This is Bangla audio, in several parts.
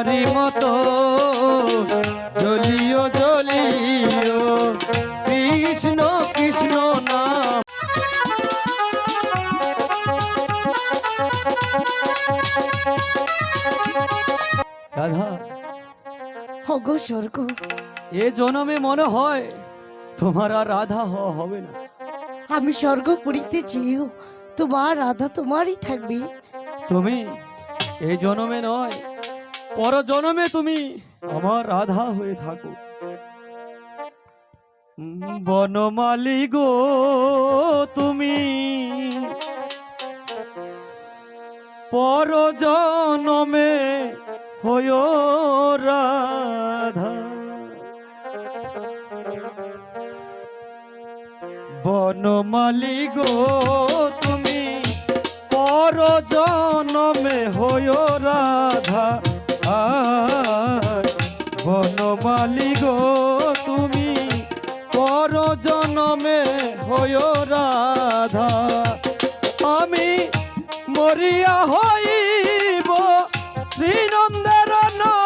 হরি মতো জলিও জলিও কৃষ্ণ কৃষ্ণ নাম। রাধা হগো স্বর্গ। এ জনমে মনে হয় তোমার আর রাধা হওয়া হবে না। আমি স্বর্গ পুরীতে চেয়েও তোমার রাধা তোমারই থাকবে। তুমি এই জনমে নয় পর জনমে তুমি আমার রাধা হয়ে থাকো। বনমালী গো, তুমি পর জনমে হয় রাধা। বনমালী গো, তুমি পর জনমে হয় রাধা। আয় বনমালী গো তুমি পর জনমে হয় রাধা। আমি মরিয়া হইব শ্রীনন্দের নন্দন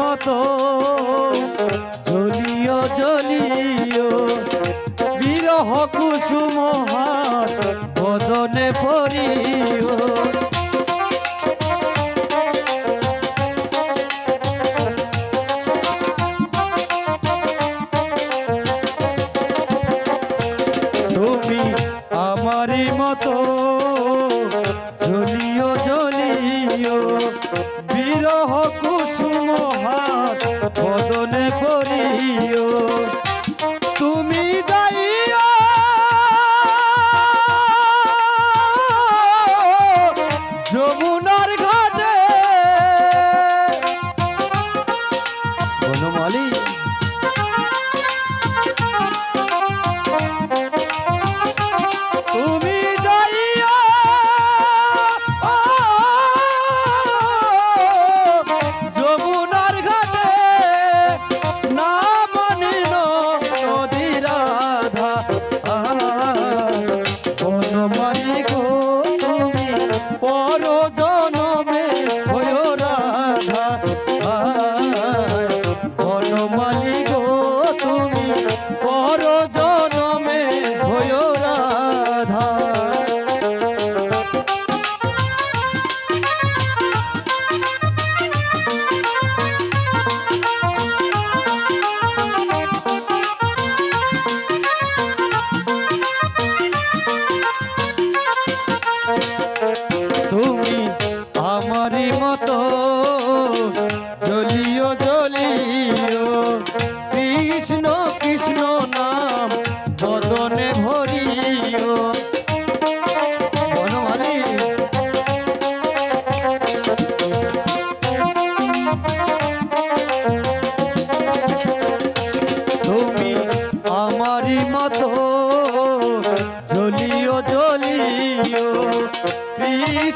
মতো। জলিও জলিও বিরহ কুসুম হাত বদনে পরিও তুমি আমারি মতো।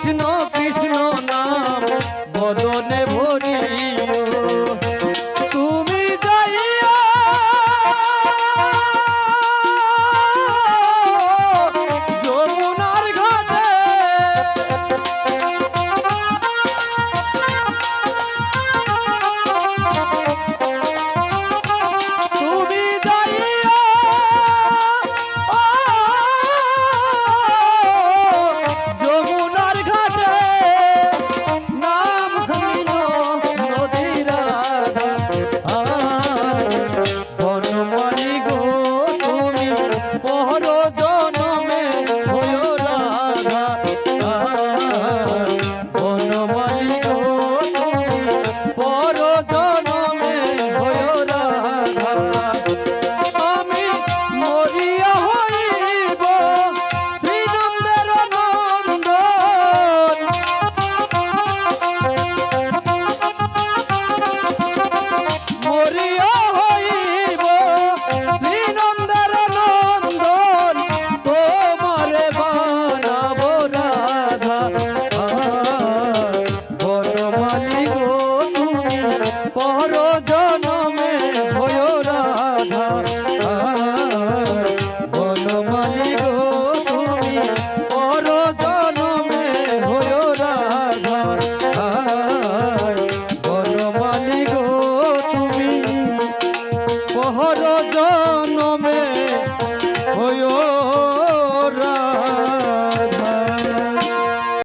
কৃষ্ণ কৃষ্ণ না